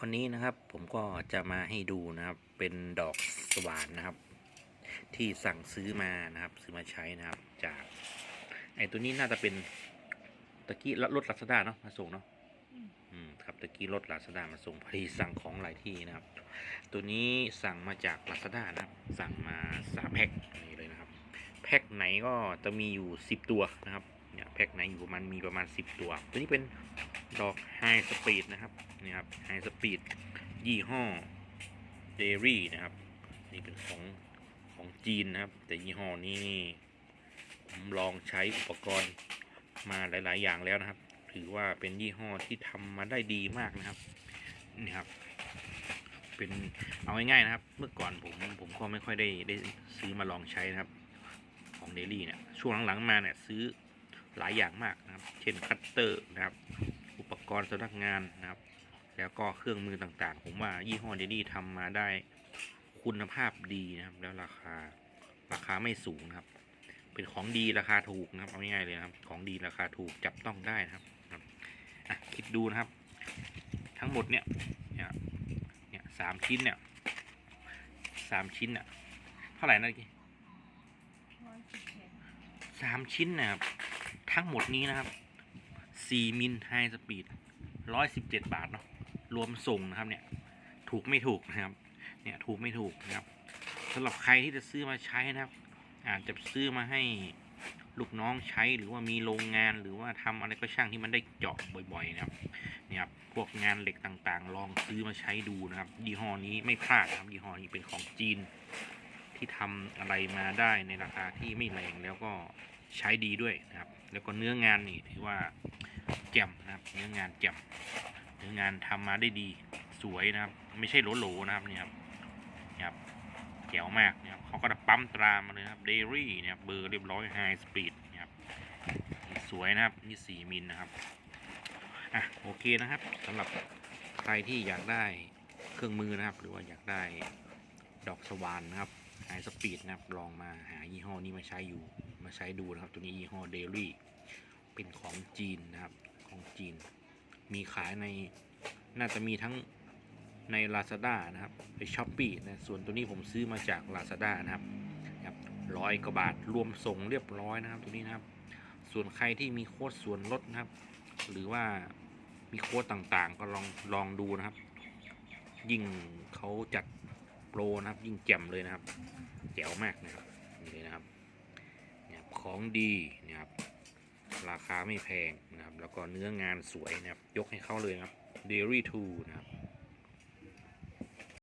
วันนี้นะครับผมก็จะมาให้ดูนะครับเป็นดอกสว่านนะครับ ที่สั่งซื้อมานะครับ ซื้อมาใช้นะครับ จาก ไอ้ตัวนี้น่าจะเป็นตะกี้รถลาซาด้าเนาะมาส่งเนาะอืมครับตะกี้รถลาซาด้ามาส่งพอดีสั่งของหลายที่นะครับ ตัวนี้สั่งมาจากลาซาด้านะครับ สั่งมาสามแพ็คนี่เลยนะครับ แพ็คไหนก็จะมีอยู่สิบตัวนะครับเนี่ยแพ็คไหนอยู่ประมาณมีประมาณสิบตัว ตัวนี้เป็นดอกไฮสปีดนะครับ นี่ครับไฮสปีดยี่ห้อเดรี่นะครับ นี่เป็นของของจีนนะครับ แต่ยี่ห้อนี้นี่ผมลองใช้อุปกรณ์มาหลาย ๆ อย่างแล้วนะครับ ถือว่าเป็นยี่ห้อที่ทำมาได้ดีมากนะครับนี่ครับ เป็นเอาง่าย ๆ นะครับ เมื่อก่อนผมผมก็ไม่ค่อยได้ได้ซื้อมาลองใช้นะครับ ของเดลี่เนี่ยช่วงหลัง ๆ มาเนี่ยซื้อหลายอย่างมากนะครับ เช่นคัตเตอร์นะครับ อุปกรณ์สำนักงานนะครับ แล้วก็เครื่องมือต่างๆ ผมว่ายี่ห้อเดลี่ทำมาได้คุณภาพดีนะครับ แล้วราคาราคาไม่สูงนะครับ เป็นของดีราคาถูกนะครับเอาง่ายๆเลยนะครับ ของดีราคาถูกจับต้องได้นะครับอะคิดดูนะครับ ทั้งหมดเนี่ยเนี่ยเนี่ยสามชิ้นเนี่ยสามชิ้นเนี่ยเท่าไหร่นะกี้สามชิ้นนะครับ ทั้งหมดนี้นะครับสี่มิลไฮสปีดร้อยสิบเจ็ดบาทเนาะ รวมส่งนะครับเนี่ยถูกไม่ถูกนะครับ เนี่ยถูกไม่ถูกนะครับสำหรับใครที่จะซื้อมาใช้นะครับ อาจจะซื้อมาให้ลูกน้องใช้หรือว่ามีโรงงานหรือว่าทำอะไรก็ช่างที่มันได้เจาะบ่อยๆนะครับเนี่ยครับพวกงานเหล็กต่างๆ ลองซื้อมาใช้ดูนะครับยี่ห้อนี้ไม่พลาดนะครับยี่ห้อนี้เป็นของจีน ที่ทำอะไรมาได้ในราคาที่ไม่แรงแล้วก็ใช้ดีด้วยนะครับ แล้วก็เนื้องานนี่ถือว่าแจ่มนะครับ เนื้องานแจ่ม งานทำมาได้ดีสวยนะครับ ไม่ใช่โหลๆนะครับเนี่ยครับเนี่ยครับแจ๋วมากนะครับเขาก็จะปั๊มตรามาเลยครับเดรี่นะครับเบอร์เรียบร้อยไฮสปีดนะครับสวยนะครับนี่สี่มิลนะครับอะโอเคนะครับสำหรับใครที่อยากได้เครื่องมือนะครับ หรือว่าอยากได้ดอกสว่านนะครับไฮสปีดนะครับลองมาหายี่ห้อนี้มาใช้อยู่มาใช้ดูนะครับ ตัวนี้ยี่ห้อเดลี่เป็นของจีนนะครับของจีน มีขายใน น่าจะมีทั้งใน Lazada นะครับในช้อปปีนะส่วนตัวนี้ผมซื้อมาจาก Lazada นะครับร้อยกว่าบาทรวมส่งเรียบร้อยนะครับ ตัวนี้นะครับ ส่วนใครที่มีโค้ดส่วนลดนะครับ หรือว่ามีโค้ดต่างๆ ก็ลองลองดูนะครับ ยิ่งเขาจัดโปรนะครับ ยิ่งแจ่มเลยนะครับแจ๋วมากนะครับนี่เลยนะครับเนี่ยของดีนะครับ ราคาไม่แพงนะครับ แล้วก็เนื้องานสวยนะครับ ยกให้เขาเลยนะครับ Dairy 2 นะครับ